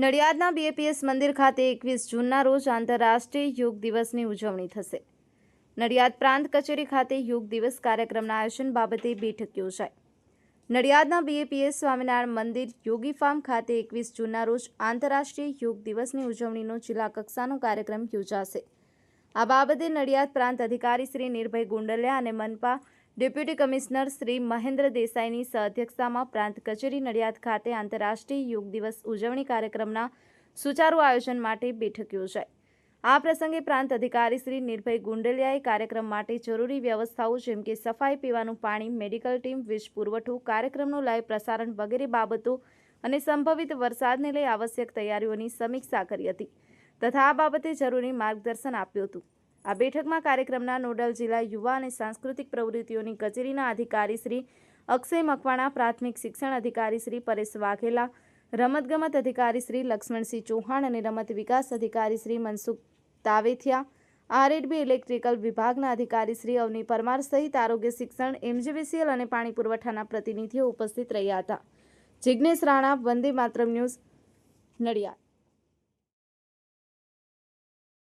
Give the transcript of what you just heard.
નડિયાદના BAPS મંદિર ખાતે એકવીસ જૂનના રોજ આંતરરાષ્ટ્રીય યોગ દિવસની ઉજવણી થશે. નડિયાદ પ્રાંત કચેરી ખાતે યોગ દિવસ કાર્યક્રમના આયોજન બાબતે બેઠક યોજાઈ. નડિયાદના બીએપીએસ સ્વામિનારાયણ મંદિર યોગી ફાર્મ ખાતે એકવીસ જૂનના રોજ આંતરરાષ્ટ્રીય યોગ દિવસની ઉજવણીનો જિલ્લા કક્ષાનો કાર્યક્રમ યોજાશે. આ બાબતે નડિયાદ પ્રાંત અધિકારી શ્રી નિર્ભય ગુંડલિયા અને મનપા ડેપ્યુટી કમિશનર શ્રી મહેન્દ્ર દેસાઈની સહઅધ્યક્ષતામાં પ્રાંત કચેરી નડિયાદ ખાતે આંતરરાષ્ટ્રીય યોગ દિવસ ઉજવણી કાર્યક્રમના સુચારુ આયોજન માટે બેઠક યોજાઈ. આ પ્રસંગે પ્રાંત અધિકારી શ્રી નિર્ભય ગુંડેલિયાએ કાર્યક્રમ માટે જરૂરી વ્યવસ્થાઓ જેમ કે સફાઈ પીવાનું પાણી, મેડિકલ ટીમ, વીજ પુરવઠો, કાર્યક્રમનું લાઈવ પ્રસારણ વગેરે બાબતો અને સંભવિત વરસાદને લઈ આવશ્યક તૈયારીઓની સમીક્ષા કરી હતી તથા આ બાબતે જરૂરી માર્ગદર્શન આપ્યું હતું. આ બેઠકમાં કાર્યક્રમના નોડલ જિલ્લા યુવા અને સાંસ્કૃતિક પ્રવૃત્તિઓની કચેરીના અધિકારી શ્રી અક્ષય મકવાણા, પ્રાથમિક શિક્ષણ અધિકારી શ્રી પરેશ વાઘેલા, રમતગમત અધિકારી શ્રી લક્ષ્મણસિંહ ચૌહાણ અને રમત વિકાસ અધિકારી Shri Mansukh Tavethiya, R and B electrical વિભાગના અધિકારી શ્રી અવની પરમાર સહિત આરોગ્ય શિક્ષણ, એમજીવીસીએલ અને પાણી પુરવઠાના પ્રતિનિધિઓ ઉપસ્થિત રહ્યા હતા. જિજ્ઞેશ રાણા, વંદે માતરમ ન્યૂઝ નડિયાદ.